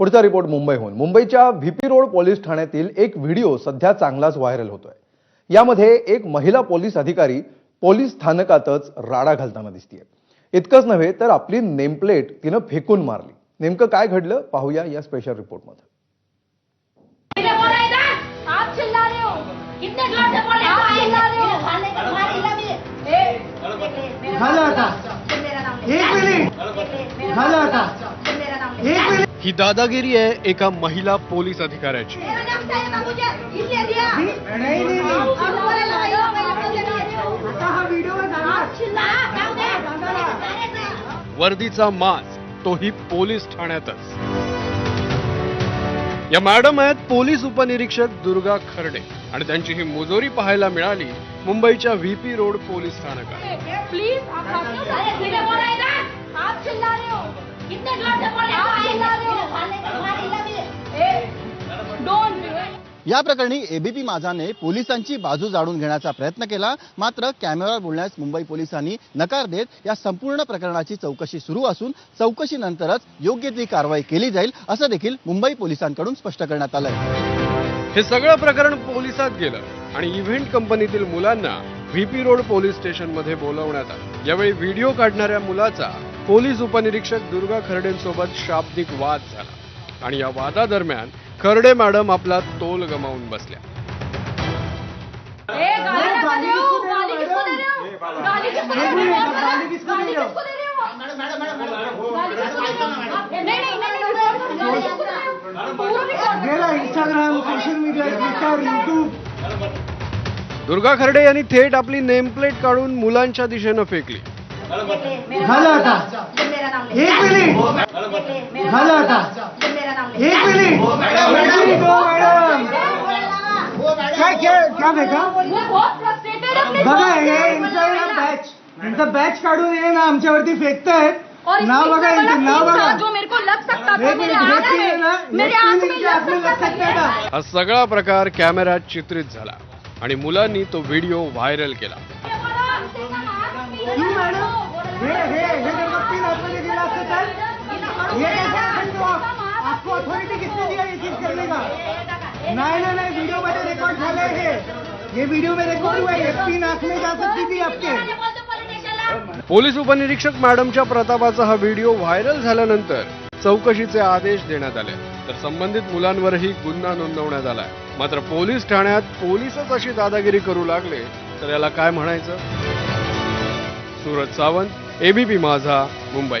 पुढचा रिपोर्ट मुंबईहून. मुंबईच्या व्हीपी रोड पोलीस ठाण्यातील एक व्हिडिओ सध्या चांगलाच व्हायरल होतोय. यामध्ये एक महिला पोलीस अधिकारी पोलीस स्थानकातच राडा घालताना दिसतीये. इतकंच नव्हे तर आपली नेमप्लेट तिनं फेकून मारली. नेमकं काय घडलं? पाहूया या स्पेशल रिपोर्टमध्ये कितने बोल रहे इधर आप चिल्ला रहे हो कितने जोर से बोल रहे हो आप चिल्ला रहे हो खाने का तुम्हारे इला भी ए झालं आता मेरा नाम एक मिनिट झालं आता मेरा नाम एक मिनिट ही दादागिरी आहे एका महिला पोलीस अधिकाऱ्याची. वर्दीचा माज तोही पोलीस ठाण्यातच. या मॅडम आहेत पोलीस उपनिरीक्षक दुर्गा खर्डे आणि त्यांची ही मुजोरी पाहायला मिळाली मुंबईच्या व्हीपी रोड पोलीस स्थानकात. या प्रकरणी एबीपी माझाने पोलिसांची बाजू जाणून घेण्याचा प्रयत्न केला. मात्र कॅमेरावर बोलण्यास मुंबई पोलिसांनी नकार देत या संपूर्ण प्रकरणाची चौकशी सुरू असून चौकशीनंतरच योग्य ती कारवाई केली जाईल असं देखील मुंबई पोलिसांकडून स्पष्ट करण्यात आलंय. हे सगळं प्रकरण पोलिसात गेलं आणि इव्हेंट कंपनीतील मुलांना व्हीपी रोड पोलीस स्टेशनमध्ये बोलवण्यात आलं. यावेळी व्हिडिओ काढणाऱ्या मुलाचा पोलीस उपनिरीक्षक दुर्गा खर्डेंसोबत शाब्दिक वाद झाला. आणि या वादादरम्यान खर्डे मॅडम आपला तोल गमावून बसल्या हो हो हो हो? हो हो हो Instagram social media Twitter YouTube Durga Kharde यांनी थेट आपली नेमप्लेट काढून मुलांच्या दिशेनं फेकली झालं आता एक मिनिट झालं आता एक मिनिट मिनिट. हो मॅडम. काय है बघा हे यांचा है। बॅच यांचा बॅच काढून हे ना आमच्यावरती फेकतायत. और नाव इसमें बघा. था बघा जो मेरे को लग सकता था एक मेरे मिनिट आंख हे में ना. मेरे आंख में लग आपलं सकता लक्षात नाही था. का हा सगळा प्रकार कॅमेऱ्यात चित्रित झाला. आणि मुलांनी तो व्हिडिओ व्हायरल केला. हे हे हे जर का पिन आतमध्ये गेला असतं. तर ये कैसे कर सकते हो आप आपको अथॉरिटी किसने दिया ये चीज करने का? नहीं नहीं नहीं वीडियो में रिकॉर्ड झालंय है। ये वीडियो में रिकॉर्ड हुआ है एसपी पिन में जा सकती थी आपके। पोलीस उपनिरीक्षक मॅडमच्या प्रतापाचा हा व्हिडिओ व्हायरल झाल्यानंतर चौकशीचे आदेश देण्यात आले. तर संबंधित मुलांवरही गुन्हा नोंदवण्यात आलाय मात्र पोलीस ठाण्यात पोलीसच अशी दादागिरी करू लागले तर याला काय म्हणायचं? सूरज सावंत एबीपी माझा मुंबई.